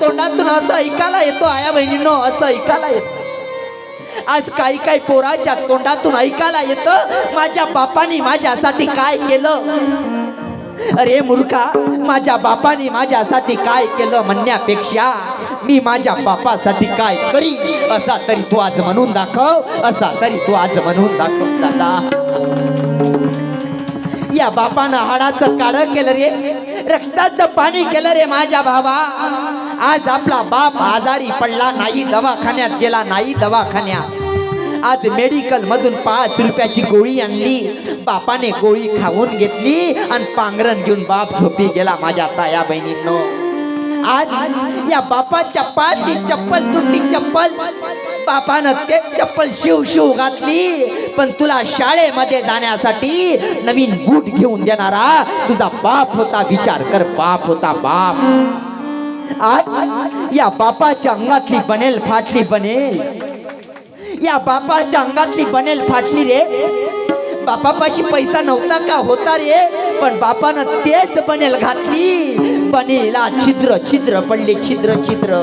तोंडातून असं ऐकायला येतो आया बहिणींनो असं ऐकायला येतो. आज काही काही पोराच्या तोंडातून ऐकायला येतं माझ्या बापानी माझ्यासाठी काय केलं? अरे मुर्खा माझ्या बापाने माझ्यासाठी काय केलं म्हणण्यापेक्षा मी माझ्या बापासाठी काय करी? असा तरी तू आज म्हणून दाखव असा तरी तू आज म्हणून दाखव दादा. या बापानं हाडाचं काढ केलं रे. रक्ताचं पाणी केलं रे माझ्या भावा. आज आपला बाप आजारी पडला नाही दवाखान्यात गेला नाही दवाखान्यात. आज मेडिकल मधून पाच रुपयाची गोळी आणली. बापाने गोळी खाऊन घेतली आणि पांघरण घेऊन बाप झोपी गेला माझ्या ताया बहिणींनो आज या बापाच्या पाचची चप्पल तुटली चप्पल. बापानं ते चप्पल शिव शिव घातली. पण तुला शाळेमध्ये जाण्यासाठी नवीन बूट घेऊन देणारा तुझा बाप होता. विचार कर बाप होता बाप. आज या बापाच्या अंगातली बनेल फाटली बनेल. या बापाच्या अंगातली बनेल फाटली रे. बापापाशी पैसा नव्हता का? होता रे. पण बापानं तेच बनेल घातली. बनेला छिद्र छिद्र पडले छिद्र छिद्र.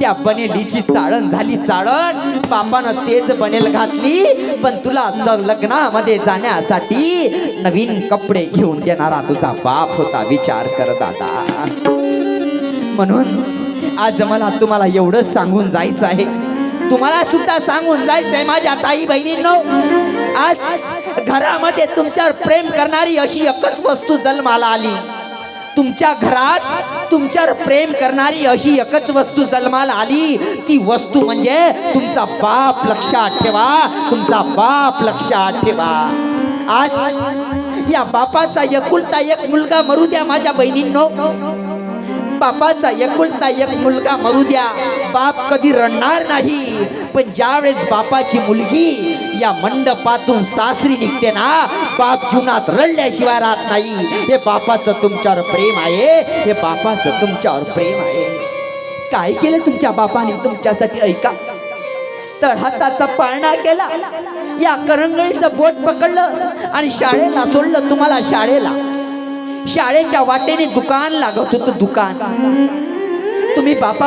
त्या बनेलीची चाळण झाली चाळण. बापानं तेच बनेल घातली. पण तुला लग्नामध्ये जाण्यासाठी नवीन कपडे घेऊन देणारा तुझा बाप होता विचार कर दादा. म्हणून आज मला तुम्हाला एवढंच सांगून जायचं आहे. तुम्हाला सुद्धा सांगून जायचंय माझ्या ताई बहिणींनो आज घरामध्ये तुमच्यावर प्रेम करणारी अशी एकच वस्तू जन्माला आली. तुमच्या घरात तुमच्यावर प्रेम करणारी अशी एकच वस्तू जन्माला आली. ती वस्तू म्हणजे तुमचा बाप लक्षात ठेवा. तुमचा बाप लक्षात ठेवा. आज या बापाचा एकुलता एक मुलगा मरू द्या माझ्या बहिणींनो. बापाचा एकुलता एक मुलगा मरू द्या. बाप कधी रडणार नाही. पण ज्यावेळेस बापाची मुलगी या मंडपातून सासरी निघते ना बाप जीवनात रडल्याशिवाय राहत नाही. हे बापाचं तुमच्यावर प्रेम आहे. हे बापाचं तुमच्यावर प्रेम आहे. काय केलं तुमच्या बापाने तुमच्यासाठी ऐका. तळहाताचा पाळणा केला. या करंगळीचं बोट पकडलं आणि शाळेला सोडलं तुम्हाला शाळेला. शाळेच्या वाटेने दुकान लागत होतं दुकान. तुम्ही बापा